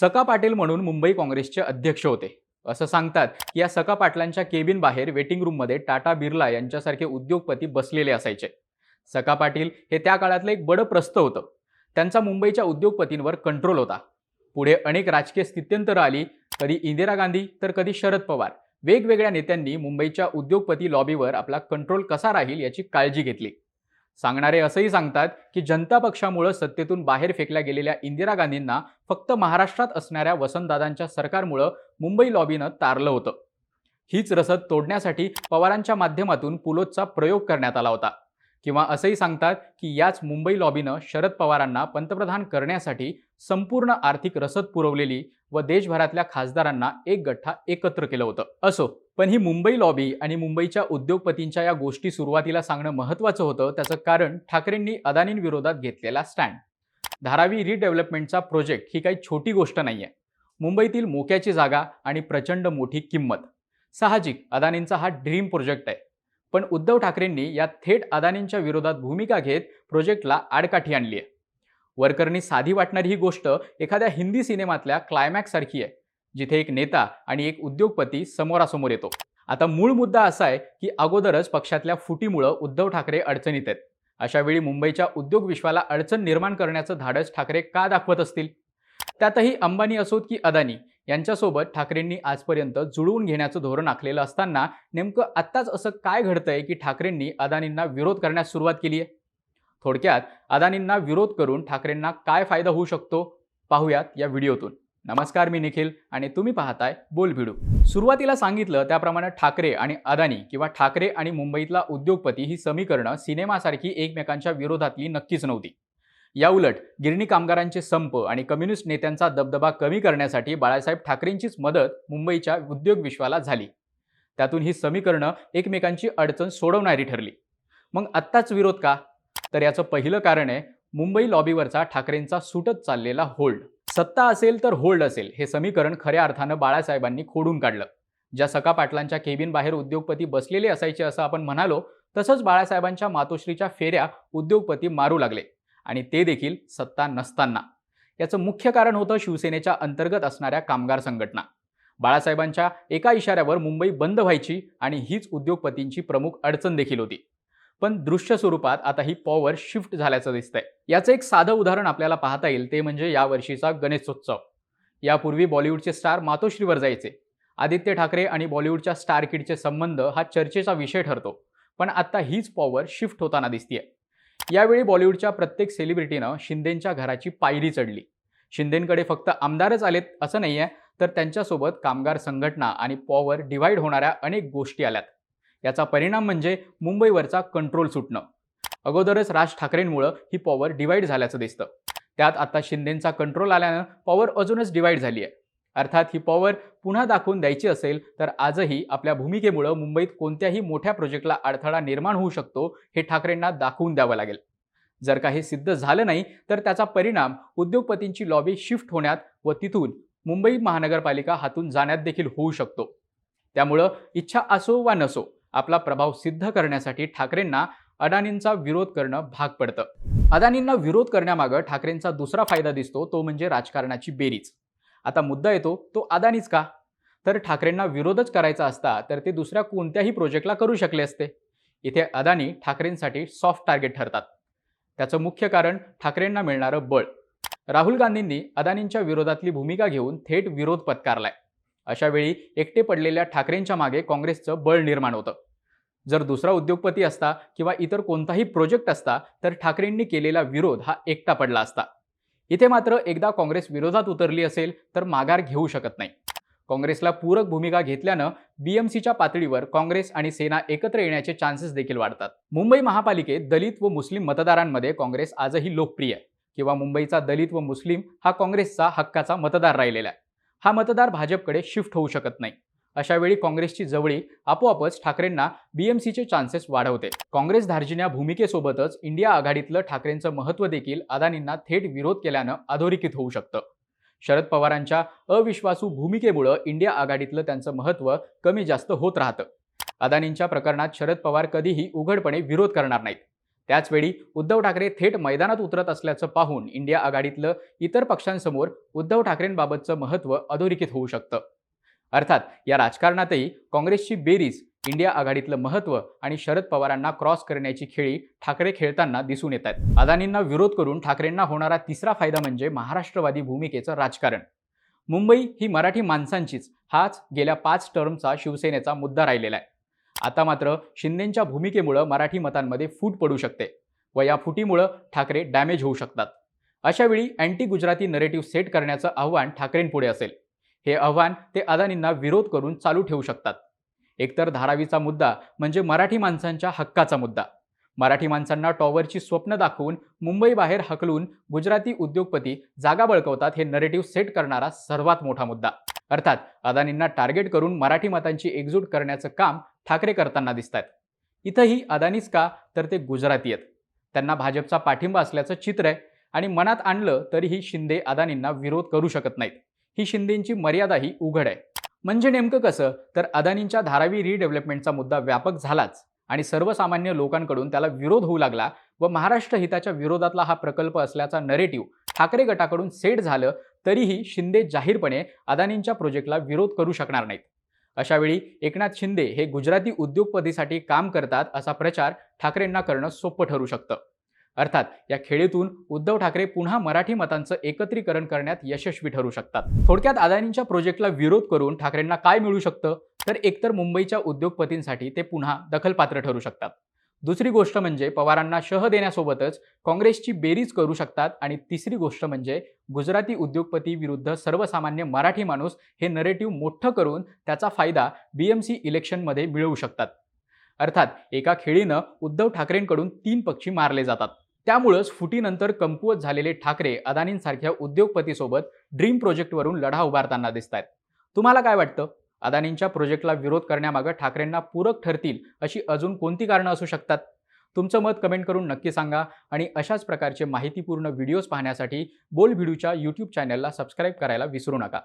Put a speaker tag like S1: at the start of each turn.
S1: सका पाटील म्हणून मुंबई काँग्रेसचे अध्यक्ष होते. असं सांगतात की या सका पाटलांच्या केबिन बाहेर वेटिंग रूममध्ये टाटा बिर्ला यांच्यासारखे उद्योगपती बसलेले असायचे. सका पाटील हे त्या काळातलं एक बडं प्रस्थ होतं. त्यांचा मुंबईच्या उद्योगपतींवर कंट्रोल होता. पुढे अनेक राजकीय स्थित्यंतरं आली कधी इंदिरा गांधी तर कधी शरद पवार. वेगवेगळ्या नेत्यांनी मुंबईच्या उद्योगपती लॉबीवर आपला कंट्रोल कसा राहील याची काळजी घेतली. सांगणारे असंही सांगतात की जनता पक्षामुळं सत्तेतून बाहेर फेकल्या गेलेल्या इंदिरा गांधींना फक्त महाराष्ट्रात असणाऱ्या वसंतदादांच्या सरकारमुळं मुंबई लॉबीनं तारलं होतं. हीच रसद तोडण्यासाठी पवारांच्या माध्यमातून पुलोदचा प्रयोग करण्यात आला होता. किंवा असंही सांगतात की याच मुंबई लॉबीनं शरद पवारांना पंतप्रधान करण्यासाठी संपूर्ण आर्थिक रसद पुरवलेली व देशभरातल्या खासदारांना एक गठ्ठा एकत्र केलं होतं. असो पण ही मुंबई लॉबी आणि मुंबईच्या उद्योगपतींच्या या गोष्टी सुरुवातीला सांगणं महत्त्वाचं होतं त्याचं कारण ठाकरेंनी अदानींविरोधात घेतलेला स्टँड. धारावी रिडेव्हलपमेंटचा प्रोजेक्ट ही काही छोटी गोष्ट नाहीये. मुंबईतील मोक्याची जागा आणि प्रचंड मोठी किंमत. साहजिक अदानींचा हा ड्रीम प्रोजेक्ट आहे. पण उद्धव ठाकरेंनी या थेट अदानींच्या विरोधात भूमिका घेत प्रोजेक्टला आडकाठी आणली आहे. वरकरणी साधी वाटणारी ही गोष्ट एखाद्या हिंदी सिनेमातल्या क्लायमॅक्ससारखी आहे जिथे एक नेता आणि एक उद्योगपती समोरासमोर येतो. आता मूळ मुद्दा असा आहे की अगोदरच पक्षातल्या फुटीमुळं उद्धव ठाकरे अडचणीत आहेत. अशावेळी मुंबईच्या उद्योग विश्वाला अडचण निर्माण करण्याचं धाडस ठाकरे का दाखवत असतील? त्यातही अंबानी असोत की अदानी? यांच्यासोबत ठाकरेंनी आजपर्यंत जुळवून घेण्याचं धोरण आखलेलं असताना नेमकं आत्ताच असं काय घडतंय की ठाकरेंनी अदानींना विरोध करण्यास सुरुवात केली आहे? थोडक्यात अदानींना विरोध करून ठाकरेंना काय फायदा होऊ शकतो? पाहूयात या व्हिडिओतून. नमस्कार मी निखिल आणि तुम्ही पाहताय बोल भिडू सुरुवातीला सांगितलं त्याप्रमाणे ठाकरे आणि अदानी किंवा ठाकरे आणि मुंबईतला उद्योगपती ही समीकरणं सिनेमासारखी एकमेकांच्या विरोधातली नक्कीच नव्हती. याउलट गिरणी कामगारांचे संप आणि कम्युनिस्ट नेत्यांचा दबदबा कमी करण्यासाठी बाळासाहेब ठाकरेंचीच मदत मुंबईच्या उद्योग विश्वाला झाली. त्यातून ही समीकरणं एकमेकांची अडचण सोडवणारी ठरली. मग आत्ताच विरोध का? तर याचं पहिलं कारण आहे मुंबई लॉबीवरचा ठाकरेंचा सुटत चाललेला होल्ड. सत्ता असेल तर होल्ड असेल हे समीकरण खऱ्या अर्थानं बाळासाहेबांनी खोडून काढलं. ज्या सका पाटलांच्या केबिन बाहेर उद्योगपती बसलेले असायचे असं आपण म्हणालो तसंच बाळासाहेबांच्या मातोश्रीच्या फेऱ्या उद्योगपती मारू लागले. आणि ते देखील सत्ता नसताना. याचं मुख्य कारण होतं शिवसेनेच्या अंतर्गत असणाऱ्या कामगार संघटना. बाळासाहेबांच्या एका इशाऱ्यावर मुंबई बंद व्हायची आणि हीच उद्योगपतींची प्रमुख अडचण देखील होती. पण दृश्य स्वरूपात आता ही पॉवर शिफ्ट झाल्याचं दिसतंय. याचं एक साधं उदाहरण आपल्याला पाहता येईल ते म्हणजे यावर्षीचा गणेशोत्सव. यापूर्वी बॉलिवूडचे स्टार मातोश्रीवर जायचे. आदित्य ठाकरे आणि बॉलिवूडच्या स्टार किडचे संबंध हा चर्चेचा विषय ठरतो. पण आता हीच पॉवर शिफ्ट होताना दिसतीये. यावेळी बॉलिवूडच्या प्रत्येक सेलिब्रिटीनं शिंदेंच्या घराची पायरी चढली. शिंदेंकडे फक्त आमदारच आलेत असं नाही आहे तर त्यांच्यासोबत कामगार संघटना आणि पॉवर डिव्हाइड होणाऱ्या अनेक गोष्टी आल्यात. याचा परिणाम म्हणजे मुंबईवरचा कंट्रोल सुटणं. अगोदरच राज ठाकरेंमुळं ही पॉवर डिव्हाइड झाल्याचं दिसतं. त्यात आता शिंदेंचा कंट्रोल आल्यानं पॉवर अजूनच डिव्हाइड झाली आहे अर्थात ही पॉवर पुन्हा दाखवून द्यायची असेल तर आजही आपल्या भूमिकेमुळं मुंबईत कोणत्याही मोठ्या प्रोजेक्टला अडथळा निर्माण होऊ शकतो हे ठाकरेंना दाखवून द्यावं लागेल. जर का हे सिद्ध झालं नाही तर त्याचा परिणाम उद्योगपतींची लॉबी शिफ्ट होण्यात व तिथून मुंबई महानगरपालिका हातून जाण्यात देखील होऊ शकतो. त्यामुळं इच्छा असो वा नसो आपला प्रभाव सिद्ध करण्यासाठी ठाकरेंना अडाणींचा विरोध करणं भाग पडतं. अदानींना विरोध करण्यामागं ठाकरेंचा दुसरा फायदा दिसतो तो म्हणजे राजकारणाची बेरीज. आता मुद्दा येतो तो अदानीच का? तर ठाकरेंना विरोधच करायचा असता तर ते दुसऱ्या कोणत्याही प्रोजेक्टला करू शकले असते. इथे अदानी ठाकरेंसाठी सॉफ्ट टार्गेट ठरतात. त्याचं मुख्य कारण ठाकरेंना मिळणारं बळ. राहुल गांधींनी अदानींच्या विरोधातली भूमिका घेऊन थेट विरोध पत्कारलाय. अशा वेळी एकटे पडलेल्या ठाकरेंच्या मागे काँग्रेसचं बळ निर्माण होतं. जर दुसरा उद्योगपती असता किंवा इतर कोणताही प्रोजेक्ट असता तर ठाकरेंनी केलेला विरोध हा एकटा पडला असता. इथे मात्र एकदा काँग्रेस विरोधात उतरली असेल तर माघार घेऊ शकत नाही. काँग्रेसला पूरक भूमिका घेतल्यानं बीएमसीच्या पातळीवर काँग्रेस आणि सेना एकत्र येण्याचे चान्सेस देखील वाढतात. मुंबई महापालिकेत दलित व मुस्लिम मतदारांमध्ये काँग्रेस आजही लोकप्रिय आहे किंवा मुंबईचा दलित व मुस्लिम हा काँग्रेसचा हक्काचा मतदार राहिलेला आहे. हा मतदार भाजपकडे शिफ्ट होऊ शकत नाही. अशावेळी काँग्रेसची जवळी आपोआपच ठाकरेंना बीएमसीचे चान्सेस वाढवते. काँग्रेस धार्जिन्या भूमिकेसोबतच इंडिया आघाडीतलं ठाकरेंचं महत्त्व देखील अदानींना थेट विरोध केल्यानं अधोरेखित होऊ शकतं. शरद पवारांच्या अविश्वासू भूमिकेमुळं इंडिया आघाडीतलं त्यांचं महत्त्व कमी जास्त होत राहतं. अदानींच्या प्रकरणात शरद पवार कधीही उघडपणे विरोध करणार नाहीत. त्याचवेळी उद्धव ठाकरे थेट मैदानात उतरत असल्याचं पाहून इंडिया आघाडीतलं इतर पक्षांसमोर उद्धव ठाकरेंबाबतचं महत्त्व अधोरेखित होऊ शकतं. अर्थात या राजकारणातही काँग्रेसची बेरीज इंडिया आघाडीतलं महत्त्व आणि शरद पवारांना क्रॉस करण्याची खेळी ठाकरे खेळताना दिसून येत आहेत. अदानींना विरोध करून ठाकरेंना होणारा तिसरा फायदा म्हणजे महाराष्ट्रवादी भूमिकेचं राजकारण. मुंबई ही मराठी माणसांचीच हाच गेल्या पाच टर्मचा शिवसेनेचा मुद्दा राहिलेला आहे. आता मात्र शिंदेंच्या भूमिकेमुळं मराठी मतांमध्ये फूट पडू शकते व या फुटीमुळं ठाकरे डॅमेज होऊ शकतात. अशावेळी अँटी गुजराती नरेटिव्ह सेट करण्याचं आव्हान ठाकरेंपुढे असेल. हे आव्हान ते अदानींना विरोध करून चालू ठेवू शकतात. एकतर धारावीचा मुद्दा म्हणजे मराठी माणसांच्या हक्काचा मुद्दा. मराठी माणसांना टॉवरची स्वप्न दाखवून मुंबईबाहेर हकलून गुजराती उद्योगपती जागा बळकवतात हे नरेटिव्ह सेट करणारा सर्वात मोठा मुद्दा. अर्थात अदानींना टार्गेट करून मराठी मतांची एकजूट करण्याचं काम ठाकरे करताना दिसत आहेत इथंही अदानीच का तर ते गुजराती आहेत. त्यांना भाजपचा पाठिंबा असल्याचं चित्र आहे आणि मनात आणलं तरीही शिंदे अदानींना विरोध करू शकत नाहीत. ही शिंदेची मर्यादाही उघड आहे. म्हणजे नेमकं कसं? तर अदानींच्या धारावी रिडेव्हलपमेंटचा मुद्दा व्यापक झालाच आणि सर्वसामान्य लोकांकडून त्याला विरोध होऊ लागला व महाराष्ट्र हिताच्या विरोधातला हा प्रकल्प असल्याचा नरेटिव्ह ठाकरे गटाकडून सेट झालं तरीही शिंदे जाहीरपणे अदानींच्या प्रोजेक्टला विरोध करू शकणार नाहीत. अशावेळी एकनाथ शिंदे हे गुजराती उद्योगपतीसाठी काम करतात असा प्रचार ठाकरेंना करणं सोपं ठरू शकतं. अर्थात या खेळीतून उद्धव ठाकरे पुन्हा मराठी मतांचं एकत्रीकरण करण्यात यशस्वी ठरू शकतात. थोडक्यात अदानींच्या प्रोजेक्टला विरोध करून ठाकरेंना काय मिळू शकतं? तर एकतर मुंबईच्या उद्योगपतींसाठी ते पुन्हा दखलपात्र ठरू शकतात. दुसरी गोष्ट म्हणजे पवारांना शह देण्यासोबतच काँग्रेसची बेरीज करू शकतात आणि तिसरी गोष्ट म्हणजे गुजराती उद्योगपती विरुद्ध सर्वसामान्य मराठी माणूस हे नरेटिव्ह मोठं करून त्याचा फायदा बी एम सी इलेक्शनमध्ये मिळवू शकतात. अर्थात एका खेळीनं उद्धव ठाकरेंकडून तीन पक्षी मारले जातात. त्यामुळंच फुटीनंतर कमकुवत झालेले ठाकरे अदानींसारख्या उद्योगपतीसोबत ड्रीम प्रोजेक्टवरून लढा उभारताना दिसत आहेत तुम्हाला काय वाटतं? अदानींच्या प्रोजेक्टला विरोध करण्यामागं ठाकरेंना पूरक ठरतील अशी अजून कोणती कारणं असू शकतात? तुमचं मत कमेंट करून नक्की सांगा आणि अशाच प्रकारचे माहितीपूर्ण व्हिडिओज पाहण्यासाठी बोल भिडूच्या यूट्यूब चॅनलला सबस्क्राईब करायला विसरू नका.